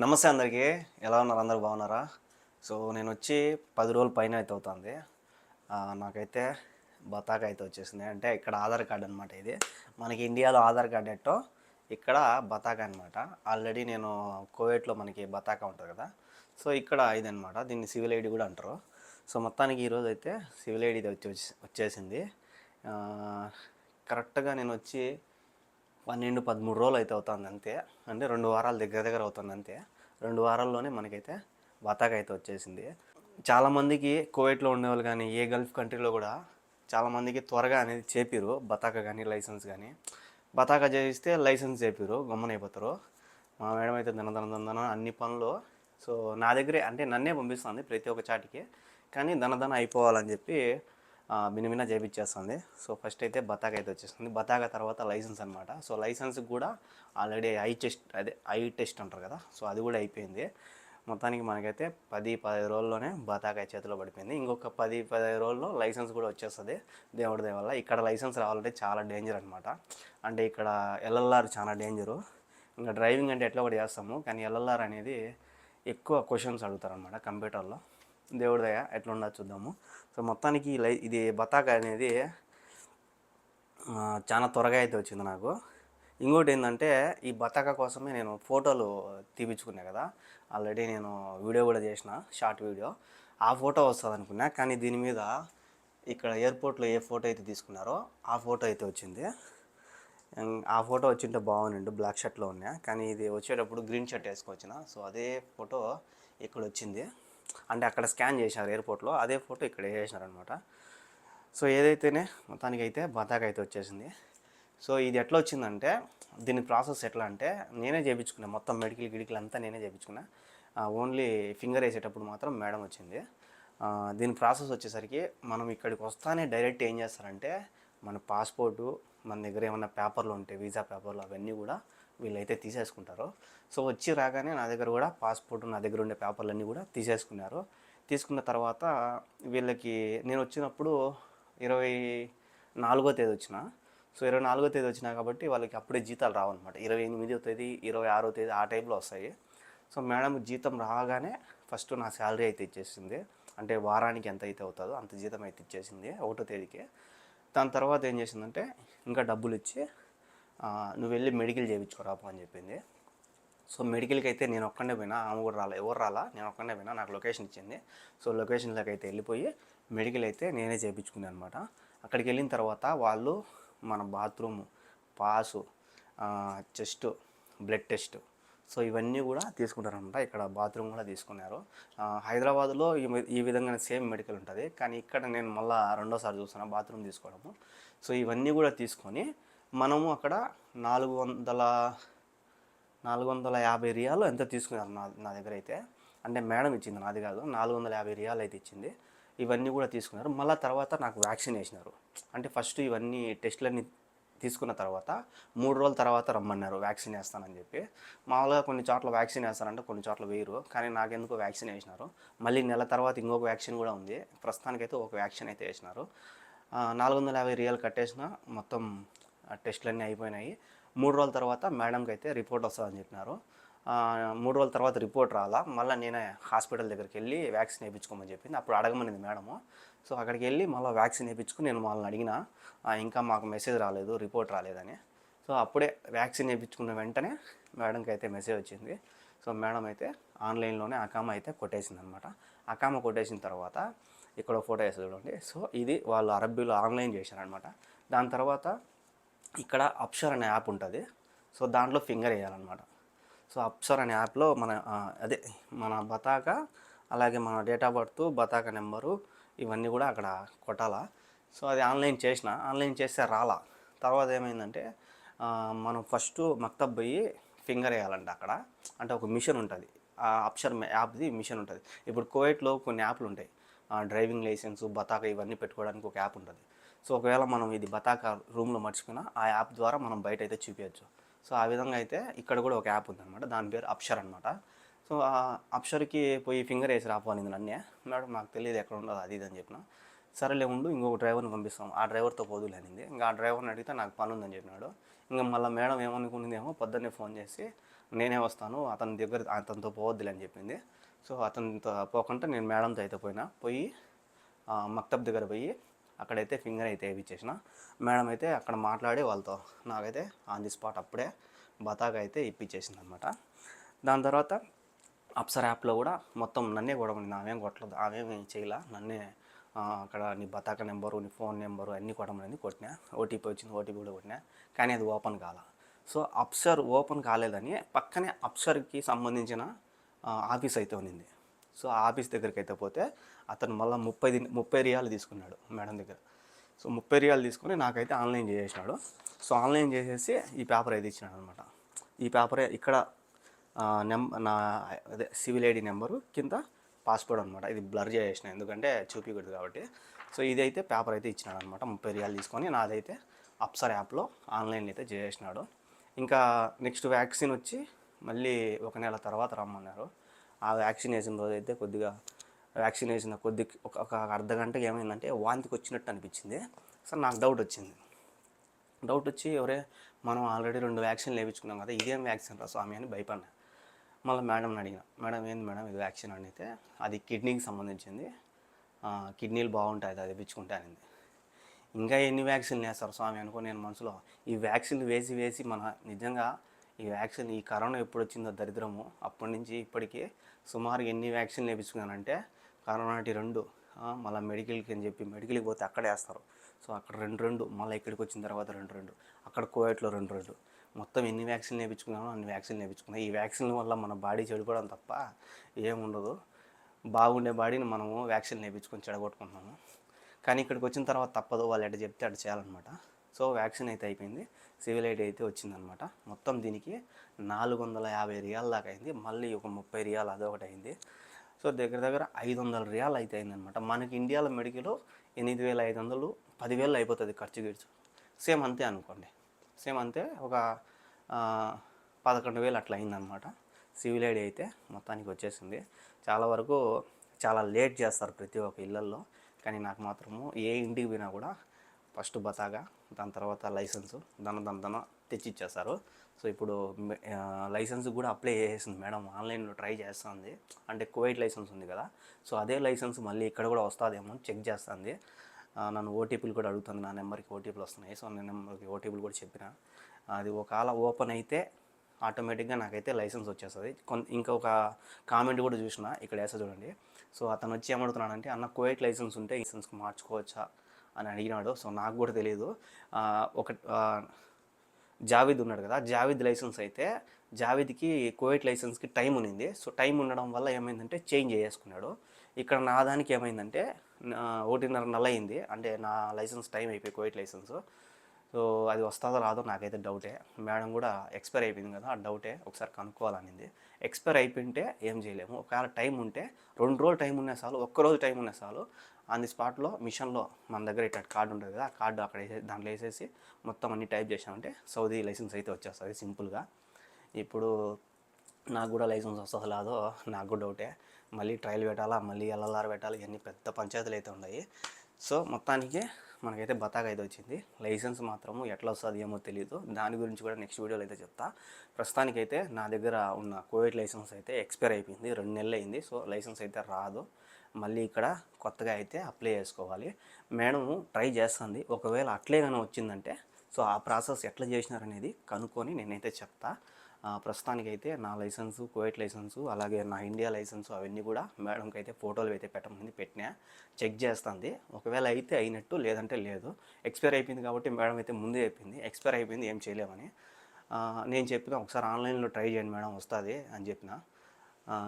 నమస్తే అందరికీ. ఎలా ఉన్నారు? అందరు బాగున్నారా? సో నేను వచ్చి పది రోజుల పైన అయితే అవుతుంది. నాకైతే బతాక అయితే వచ్చేసింది. అంటే ఇక్కడ ఆధార్ కార్డు అనమాట ఇది. మనకి ఇండియాలో ఆధార్ కార్డు ఎట్టో ఇక్కడ బతాక అనమాట ఆల్రెడీ నేను కోవిడ్లో మనకి బతాక ఉంటుంది కదా. సో ఇక్కడ ఇదనమాట దీన్ని సివిల్ ఐడి కూడా అంటారు. సో మొత్తానికి ఈరోజు అయితే సివిల్ ఐడి వచ్చి వచ్చేసింది. కరెక్ట్గా నేను వచ్చి పన్నెండు పదమూడు రోజులు అయితే అవుతుంది అంతే. అంటే రెండు వారాల దగ్గర దగ్గర అవుతుంది అంతే. రెండు వారాల్లోనే మనకైతే బతాక అయితే వచ్చేసింది. చాలామందికి కోవిట్లో ఉండేవాళ్ళు కానీ ఏ గల్ఫ్ కంట్రీలో కూడా చాలామందికి త్వరగా అనేది చేపిరు. బతాక కానీ లైసెన్స్ కానీ. బతాక చేయిస్తే లైసెన్స్ చేపిరు గమ్మనైపోతారు. మా మేడం అయితే దన దన దన అన్ని పనులు. సో నా దగ్గరే అంటే నన్నే పంపిస్తుంది ప్రతి ఒక్క చాటికి. కానీ దన అయిపోవాలని చెప్పి మినిమినా చేపించేస్తుంది సో ఫస్ట్ అయితే బతాక అయితే వచ్చేస్తుంది బతాక తర్వాత లైసెన్స్ అనమాట సో లైసెన్స్ కూడా ఆల్రెడీ ఐ టెస్ట్ అదే ఐ టెస్ట్ అంటారు కదా సో అది కూడా అయిపోయింది. మొత్తానికి మనకైతే పది పదిహేను రోజుల్లోనే బతాకాయ చేతిలో పడిపోయింది. ఇంకొక పది పదిహేను రోజుల్లో లైసెన్స్ కూడా వచ్చేస్తుంది. దేవుడి దయ వల్ల ఇక్కడ లైసెన్స్ రావాలంటే చాలా డేంజర్ అనమాట అంటే ఇక్కడ ఎల్ఎల్ఆర్ చాలా డేంజరు. ఇంకా డ్రైవింగ్ అంటే ఎట్లా కూడా చేస్తాము. కానీ ఎల్ఎల్ఆర్ అనేది ఎక్కువ క్వశ్చన్స్ అడుగుతారు అనమాట కంప్యూటర్లో. దేవుడి దయ ఎట్లా ఉండదు చూద్దాము. సో మొత్తానికి లై ఇది బతాక అనేది చాలా త్వరగా అయితే వచ్చింది నాకు. ఇంకోటి ఏంటంటే ఈ బతాక కోసమే నేను ఫోటోలు తీపించుకున్నా కదా. ఆల్రెడీ నేను వీడియో కూడా చేసిన షార్ట్ వీడియో. ఆ ఫోటో వస్తుంది అనుకున్నా కానీ దీని మీద ఇక్కడ ఎయిర్పోర్ట్లో ఏ ఫోటో అయితే తీసుకున్నారో ఆ ఫోటో అయితే వచ్చింది. ఆ ఫోటో వచ్చింటే బాగుండు బ్లాక్ షర్ట్లో ఉన్నా. కానీ ఇది వచ్చేటప్పుడు గ్రీన్ షర్ట్ వేసుకొచ్చిన. సో అదే ఫోటో ఇక్కడ వచ్చింది. అంటే అక్కడ స్కాన్ చేశారు ఎయిర్పోర్ట్లో అదే ఫోటో ఇక్కడ వేసినారు అనమాట సో ఏదైతేనే మొత్తానికి అయితే బతాక అయితే వచ్చేసింది. సో ఇది ఎట్లా వచ్చిందంటే దీని ప్రాసెస్ ఎట్లా అంటే నేనే చేయించుకున్నా మొత్తం మెడికల్ గిడికల్ అంతా నేనే చేయించుకున్నా ఓన్లీ ఫింగర్ వేసేటప్పుడు మాత్రం మేడం వచ్చింది. దీని ప్రాసెస్ వచ్చేసరికి మనం ఇక్కడికి వస్తానే డైరెక్ట్ ఏం చేస్తారంటే మన పాస్పోర్టు మన దగ్గర ఏమైనా పేపర్లు ఉంటే వీసా పేపర్లు అవన్నీ కూడా వీళ్ళైతే తీసేసుకుంటారు. సో వచ్చి రాగానే నా దగ్గర కూడా పాస్పోర్ట్ నా దగ్గర ఉండే పేపర్లన్నీ కూడా తీసేసుకున్నారు. తీసుకున్న తర్వాత వీళ్ళకి నేను వచ్చినప్పుడు ఇరవై నాలుగో తేదీ వచ్చిన. సో ఇరవై నాలుగో తేదీ వచ్చినా కాబట్టి వాళ్ళకి అప్పుడే జీతాలు రావన్నమాట. ఇరవై ఎనిమిదో తేదీ ఇరవై ఆరో తేదీ ఆ టైంలో వస్తాయి. సో మేడం జీతం రాగానే ఫస్ట్ నా శాలరీ అయితే ఇచ్చేసింది. అంటే వారానికి ఎంత అయితే అవుతుందో అంత జీతం అయితే ఇచ్చేసింది ఒకటో తేదీకి. దాని తర్వాత ఏం చేసిందంటే ఇంకా డబ్బులు ఇచ్చి నువ్వు వెళ్ళి మెడికల్ చేయించుకోరాపు అని చెప్పింది. సో మెడికల్కి అయితే నేను ఒక్కడే పోయినా ఆమె కూడా రాలా ఎవరు రాలా నేను ఒక్కడే పోయినా నాకు లొకేషన్ ఇచ్చింది. సో లొకేషన్లోకి అయితే వెళ్ళిపోయి మెడికల్ అయితే నేనే చేయించుకున్నాను అనమాట అక్కడికి వెళ్ళిన తర్వాత వాళ్ళు మన bathroom pass chest blood test so ఇవన్నీ కూడా తీసుకుంటారనమాట ఇక్కడ బాత్రూమ్ కూడా తీసుకున్నారు. హైదరాబాద్లో ఈ ఈ విధంగా సేమ్ మెడికల్ ఉంటుంది. కానీ ఇక్కడ నేను మళ్ళీ రెండోసారి చూస్తున్నా బాత్రూమ్ తీసుకోవడము. సో ఇవన్నీ కూడా తీసుకొని మనము అక్కడ నాలుగు వందల నాలుగు వందల యాభై రియాలు ఎంత తీసుకున్నారు నా నా దగ్గర అయితే? అంటే మేడం ఇచ్చింది నాది కాదు. నాలుగు వందల యాభై రియాలు అయితే ఇచ్చింది. ఇవన్నీ కూడా తీసుకున్నారు. మళ్ళీ తర్వాత నాకు వ్యాక్సిన్ వేసినారు. అంటే ఫస్ట్ ఇవన్నీ టెస్టులన్నీ తీసుకున్న తర్వాత మూడు రోజుల తర్వాత రమ్మన్నారు వ్యాక్సిన్ వేస్తానని చెప్పి. మామూలుగా కొన్ని చోట్ల వ్యాక్సిన్ వేస్తారంటే కొన్ని చోట్ల వేయరు. కానీ నాకెందుకు వ్యాక్సిన్ వేసినారు. మళ్ళీ నెల తర్వాత ఇంకొక వ్యాక్సిన్ కూడా ఉంది. ప్రస్తుతానికైతే ఒక వ్యాక్సిన్ అయితే వేసినారు. నాలుగు వందల యాభై రియాలు కట్టేసిన మొత్తం టెస్టులన్నీ అయిపోయినాయి. మూడు రోజుల తర్వాత మేడంకి అయితే రిపోర్ట్ వస్తుందని చెప్పినారు. మూడు రోజుల తర్వాత రిపోర్ట్ రాలా. మళ్ళీ నేనే హాస్పిటల్ దగ్గరికి వెళ్ళి వ్యాక్సిన్ వేయించుకోమని చెప్పింది. అప్పుడు అడగమనింది మేడము. సో అక్కడికి వెళ్ళి మళ్ళీ వ్యాక్సిన్ వేయించుకుని నేను వాళ్ళని అడిగిన ఇంకా మాకు మెసేజ్ రాలేదు రిపోర్ట్ రాలేదని. సో అప్పుడే వ్యాక్సిన్ వేయించుకున్న వెంటనే మేడంకి అయితే మెసేజ్ వచ్చింది. సో మేడం అయితే ఆన్లైన్లోనే అకామ అయితే కొట్టేసింది అనమాట అకామ కొట్టేసిన తర్వాత ఇక్కడ ఫోటో వేసి చూడండి. సో ఇది వాళ్ళు అరబ్బీలో ఆన్లైన్ చేశారనమాట. దాని తర్వాత ఇక్కడ అప్షర్ అనే యాప్ ఉంటుంది. సో దాంట్లో ఫింగర్ వేయాలన్నమాట. సో అప్సర్ అనే యాప్లో మన అదే మన బతాక అలాగే మన డేట్ ఆఫ్ బర్త్ బతాక నెంబరు ఇవన్నీ కూడా అక్కడ కొట్టాలా. సో అది ఆన్లైన్ చేసిన ఆన్లైన్ చేస్తే రాలా. తర్వాత ఏమైందంటే మనం ఫస్ట్ మక్తబ్ పోయి ఫింగర్ వేయాలంట అక్కడ. అంటే ఒక మిషన్ ఉంటుంది. ఆ అప్షర్ యాప్ది మిషన్ ఉంటుంది. ఇప్పుడు కోవిడ్లో కొన్ని యాప్లు ఉంటాయి. డ్రైవింగ్ లైసెన్స్ బతాక ఇవన్నీ పెట్టుకోవడానికి ఒక యాప్ ఉంటుంది. సో ఒకవేళ మనం ఇది బతాక రూమ్లో మర్చిపోయినా ఆ యాప్ ద్వారా మనం బయట అయితే చూపించచ్చు సో ఆ విధంగా అయితే ఇక్కడ కూడా ఒక యాప్ ఉందన్నమాట. దాని పేరు అప్షర్ అనమాట సో ఆ అప్షర్కి పోయి ఫింగర్ వేసి రాపోనింది నన్నే. మేడం నాకు తెలియదు ఎక్కడ ఉండదు అది ఇది అని చెప్పిన. సరేలే ఉండు ఇంకొక డ్రైవర్ని పంపిస్తాం. ఆ డ్రైవర్తో పోదులేనింది ఇంకా ఆ డ్రైవర్ని అడిగితే నాకు పని ఉందని చెప్పినాడు. ఇంకా మళ్ళీ మేడం ఏమనుకునేదేమో పొద్దున్నే ఫోన్ చేసి నేనే వస్తాను అతని దగ్గర అతనితో పోవద్దులే అని చెప్పింది. సో అతనితో పోకుండా నేను మేడంతో అయితే పోయినా. పోయి మక్తబ్ దగ్గర పోయి అక్కడైతే ఫింగర్ అయితే ఇచ్చేసిన మేడం అయితే అక్కడ మాట్లాడి వాళ్ళతో నాకైతే ఆన్ ది స్పాట్ అప్పుడే బతాగా అయితే ఇప్పించేసింది అనమాట దాని తర్వాత అప్సర్ యాప్లో కూడా మొత్తం నన్నే కొడమని ఆమెం కొట్టలేదు. ఆమెం చేయలే. నన్నే అక్కడ నీ బతాక నెంబరు నీ ఫోన్ నెంబరు అన్నీ కొట్టమనేది కొట్టినా. ఓటీపీ వచ్చింది ఓటీపీ కూడా కొట్టినా. కానీ అది ఓపెన్ కాల. సో అప్సర్ ఓపెన్ కాలేదని పక్కనే అప్సర్కి సంబంధించిన ఆఫీస్ అయితే ఉన్నింది. సో ఆ ఆఫీస్ దగ్గరికి అయితే పోతే అతను మళ్ళీ ముప్పై ముప్పై రియాలు తీసుకున్నాడు మేడం దగ్గర. సో ముప్పై రియాలు తీసుకొని నాకైతే ఆన్లైన్ చేసేసినాడు. సో ఆన్లైన్ చేసేసి ఈ పేపర్ అయితే ఇచ్చినాడు అనమాట ఈ పేపరే ఇక్కడ నెం నా అదే సివిల్ ఐడి నెంబరు కింద పాస్పోర్ట్ అనమాట ఇది బ్లర్ చేసిన ఎందుకంటే చూపించకూడదు కాబట్టి. సో ఇది అయితే పేపర్ అయితే ఇచ్చినాడు అనమాట ముప్పై రియాలు తీసుకొని. నాదైతే అప్సర్ యాప్లో ఆన్లైన్ అయితే చేసేసినాడు. ఇంకా నెక్స్ట్ వ్యాక్సిన్ వచ్చి మళ్ళీ ఒక నెల తర్వాత రమ్మన్నారు. ఆ వ్యాక్సిన్ వేసిన రోజు అయితే కొద్దిగా వ్యాక్సిన్ వేసిన కొద్ది ఒక ఒక అర్ధ గంటకి ఏమైందంటే వాంతికి వచ్చినట్టు అనిపించింది. సార్ నాకు డౌట్ వచ్చింది. డౌట్ వచ్చి ఎవరే మనం ఆల్రెడీ రెండు వ్యాక్సిన్లు వేయించుకున్నాం కదా ఇదేం వ్యాక్సిన్ రా స్వామి అని భయపడినా మళ్ళీ మేడంని అడిగిన. మేడం ఏంది మేడం ఇది వ్యాక్సిన్? అడిగితే అది కిడ్నీకి సంబంధించింది. కిడ్నీలు బాగుంటాయి అది వేయించుకుంటే అనింది. ఇంకా ఎన్ని వ్యాక్సిన్లు వేస్తారు స్వామి అనుకో నేను మనసులో ఈ వ్యాక్సిన్లు వేసి వేసి మన నిజంగా ఈ వ్యాక్సిన్ ఈ కరోనా ఎప్పుడు వచ్చిందో దరిద్రము అప్పటి నుంచి ఇప్పటికీ సుమారు ఎన్ని వ్యాక్సిన్లు వేయించుకున్నానంటే కరోనాటి రెండు. మళ్ళీ మెడికల్కి అని చెప్పి మెడికల్కి పోతే అక్కడే వేస్తారు. సో అక్కడ రెండు రెండు. మళ్ళీ ఇక్కడికి వచ్చిన తర్వాత రెండు రెండు. అక్కడ కోవిడ్లో రెండు రెండు. మొత్తం ఎన్ని వ్యాక్సిన్లు వేయించుకున్నామో అన్ని వ్యాక్సిన్లు వేయించుకున్నాం ఈ వ్యాక్సిన్ల వల్ల మన బాడీ చెడిపోవడం తప్ప ఏముండదు. బాగుండే బాడీని మనము వ్యాక్సిన్ వేయించుకొని చెడగొట్టుకుంటున్నాము. కానీ ఇక్కడికి వచ్చిన తర్వాత తప్పదు. వాళ్ళు ఎట్ట చెప్తే అటు చేయాలన్నమాట. సో వ్యాక్సిన్ అయితే అయిపోయింది. సివిల్ ఐడి అయితే వచ్చిందనమాట మొత్తం దీనికి నాలుగు వందల యాభై రియాల దాకా అయింది. మళ్ళీ ఒక ముప్పై రియాలు అదొకటి అయింది. సో దగ్గర దగ్గర ఐదు వందల రియాలు అయితే అయిందనమాట మనకి ఇండియాలో మెడికల్ ఎనిమిది వేల ఐదు వందలు పదివేలు అయిపోతుంది ఖర్చు గిర్చు. సేమ్ అంతే అనుకోండి. సేమ్ అంతే ఒక పదకొండు వేలు అట్లా అయిందనమాట సివిల్ ఐడి అయితే మొత్తానికి వచ్చేసింది. చాలా వరకు చాలా లేట్ చేస్తారు ప్రతి ఒక్క ఇళ్ళల్లో కానీ నాకు మాత్రము ఏ ఇంటికి పోయినా కూడా ఫస్ట్ బతాగా దాని తర్వాత లైసెన్సు దన దన దన తెచ్చిచ్చేస్తారు. సో ఇప్పుడు లైసెన్స్ కూడా అప్లై చేసేసింది మేడం. ఆన్లైన్లో ట్రై చేస్తుంది. అంటే కోవిడ్ లైసెన్స్ ఉంది కదా. సో అదే లైసెన్స్ మళ్ళీ ఇక్కడ కూడా వస్తుందేమో చెక్ చేస్తుంది. నన్ను ఓటీపీలు కూడా అడుగుతుంది. నా నెంబర్కి ఓటీపీలు వస్తున్నాయి. సో నా నెంబర్కి ఓటీపీలు కూడా చెప్పిన. అది ఒకవేళ ఓపెన్ అయితే ఆటోమేటిక్గా నాకైతే లైసెన్స్ వచ్చేస్తుంది. కొంత ఇంకొక కామెంట్ కూడా చూసిన. ఇక్కడ వేస్తా చూడండి. సో అతను వచ్చి ఏమడుతున్నాడంటే అన్న కోవిడ్ లైసెన్స్ ఉంటే లైసెన్స్కి మార్చుకోవచ్చా? అని అడిగినాడు. సో నాకు కూడా తెలియదు ఒక జావేద్ ఉన్నాడు కదా జావేద్ లైసెన్స్ అయితే జావేద్కి కోవిడ్ లైసెన్స్కి టైం ఉన్నింది. సో టైం ఉండడం వల్ల ఏమైందంటే చేంజ్ చేసుకున్నాడు. ఇక్కడ నా దానికి ఏమైందంటే ఒకటిన్నర నెల అయింది. అంటే నా లైసెన్స్ టైం అయిపోయి కోవిడ్ లైసెన్స్. సో అది వస్తుందో రాదో నాకైతే డౌటే. మేడం కూడా ఎక్స్పైర్ అయిపోయింది కదా ఆ డౌటే. ఒకసారి కనుక్కోవాలనింది. ఎక్స్పైర్ అయిపోయింటే ఏం చేయలేము. ఒకవేళ టైం ఉంటే రెండు రోజులు టైం ఉన్నా చాలు ఒక్క రోజు టైం ఉన్నా చాలు ఆన్ ది స్పాట్లో మిషన్లో మన దగ్గర ఇట్లా కార్డు ఉంటుంది కదా ఆ కార్డు అక్కడ వేసే దాంట్లో వేసేసి మొత్తం అన్ని టైప్ చేసామంటే సౌదీ లైసెన్స్ అయితే వచ్చేస్తుంది సింపుల్గా. ఇప్పుడు నాకు కూడా లైసెన్స్ వస్తుందో లేదో నాకు కూడా డౌటే. మళ్ళీ ట్రయల్ పెట్టాలా మళ్ళీ ఎల్ఎల్ఆర్ పెట్టాలి ఇవన్నీ పెద్ద పంచాయతీలు అయితే ఉన్నాయి. సో మొత్తానికి మనకైతే బతాగా అయితే వచ్చింది. లైసెన్స్ మాత్రము ఎట్లా వస్తుంది ఏమో తెలియదు దాని గురించి కూడా నెక్స్ట్ వీడియోలో అయితే చెప్తా. ప్రస్తుతానికైతే నా దగ్గర ఉన్న కోవిడ్ లైసెన్స్ అయితే ఎక్స్పైర్ అయిపోయింది. రెండు నెలలు అయింది. సో లైసెన్స్ అయితే రాదు. మళ్ళీ ఇక్కడ కొత్తగా అయితే అప్లై చేసుకోవాలి. మేడం ట్రై చేస్తుంది. ఒకవేళ అట్లే కానీ వచ్చిందంటే సో ఆ ప్రాసెస్ ఎట్లా చేసినారనేది కనుక్కొని నేనైతే చెప్తా. ప్రస్తుతానికైతే నా లైసెన్సు కోవిడ్ లైసెన్సు అలాగే నా ఇండియా లైసెన్సు అవన్నీ కూడా మేడంకి అయితే ఫోటోలు అయితే పెట్టమని పెట్టినా చెక్ చేస్తుంది. ఒకవేళ అయితే అయినట్టు లేదంటే లేదు. ఎక్స్పైర్ అయిపోయింది కాబట్టి మేడం అయితే ముందే చెప్పింది. ఎక్స్పైర్ అయిపోయింది ఏం చేయలేమని. నేను చెప్పిన ఒకసారి ఆన్లైన్లో ట్రై చేయండి మేడం వస్తుంది అని చెప్పిన.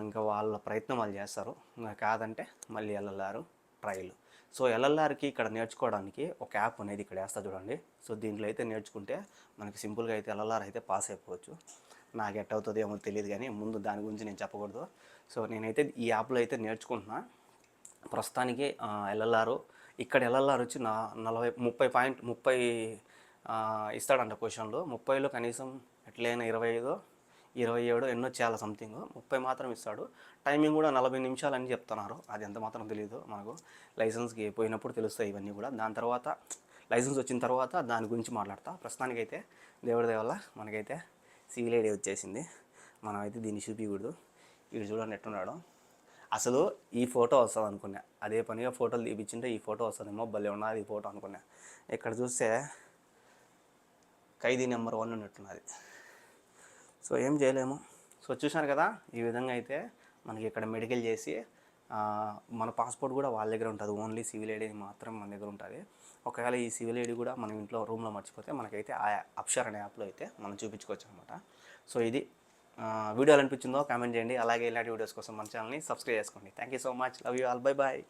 ఇంకా వాళ్ళ ప్రయత్నం వాళ్ళు చేస్తారు. ఇంకా కాదంటే మళ్ళీ ఎల్ఎల్ఆర్ ట్రయల్. సో ఎల్ఎల్ఆర్కి ఇక్కడ నేర్చుకోవడానికి ఒక యాప్ అనేది ఇక్కడ వేస్తా చూడండి. సో దీంట్లో అయితే నేర్చుకుంటే మనకి సింపుల్గా అయితే ఎల్ఎల్ఆర్ అయితే పాస్ అయిపోవచ్చు. నాకు ఎట్ అవుతుంది ఏమో తెలియదు కానీ ముందు దాని గురించి నేను చెప్పకూడదు. సో నేనైతే ఈ యాప్లో అయితే నేర్చుకుంటున్నా. ప్రస్తుతానికి ఎల్ఎల్ఆర్ ఇక్కడ ఎల్ఎల్ఆర్ వచ్చి నా నలభై ముప్పై పాయింట్ ముప్పై ఇస్తాడంట క్వశ్చన్లు. ముప్పైలో కనీసం ఎట్లయినా ఇరవై ఐదు ఇరవై ఏడు ఎన్నో చాలా సంథింగ్. ముప్పై మాత్రం ఇస్తాడు. టైమింగ్ కూడా నలభై నిమిషాలు అని చెప్తున్నారు. అది ఎంత మాత్రం తెలియదు మనకు. లైసెన్స్కి పోయినప్పుడు తెలుస్తాయి ఇవన్నీ కూడా. దాని తర్వాత లైసెన్స్ వచ్చిన తర్వాత దాని గురించి మాట్లాడతా. ప్రస్తుతానికైతే దేవుడి దయ వల్ల మనకైతే సివిల్ ఐడి వచ్చేసింది. మనం అయితే దీన్ని చూపించకూడదు వీడు చూడండి ఎట్టున్నాడు అసలు ఈ ఫోటో వస్తుంది అనుకున్నా. అదే పనిగా ఫోటోలు తీపిచ్చింటే ఈ ఫోటో వస్తుందేమో. భలే ఉన్నది ఈ ఫోటో అనుకున్నా. ఇక్కడ చూస్తే ఖైదీ నెంబర్ వన్ ఉన్నట్టున్నది. సో ఏం చేయలేము. సో చూశారు కదా? ఈ విధంగా అయితే మనకి ఇక్కడ మెడికల్ చేసి మన పాస్పోర్ట్ కూడా వాళ్ళ దగ్గర ఉంటుంది. ఓన్లీ సివిల్ ఐడి మాత్రం మన దగ్గర ఉంటుంది. ఒకవేళ ఈ సివిల్ ఐడి కూడా మనం ఇంట్లో రూమ్లో మర్చిపోతే మనకైతే ఆ అప్షర్ అనే యాప్లో అయితే మనం చూపించుకోవచ్చు అనమాట సో ఇది ఆ, వీడియో అనిపించిందో కామెంట్ చేయండి. అలాగే ఇలాంటి వీడియోస్ కోసం మన ఛానల్ని సబ్స్క్రైబ్ చేసుకోండి. Thank you so much love you all bye bye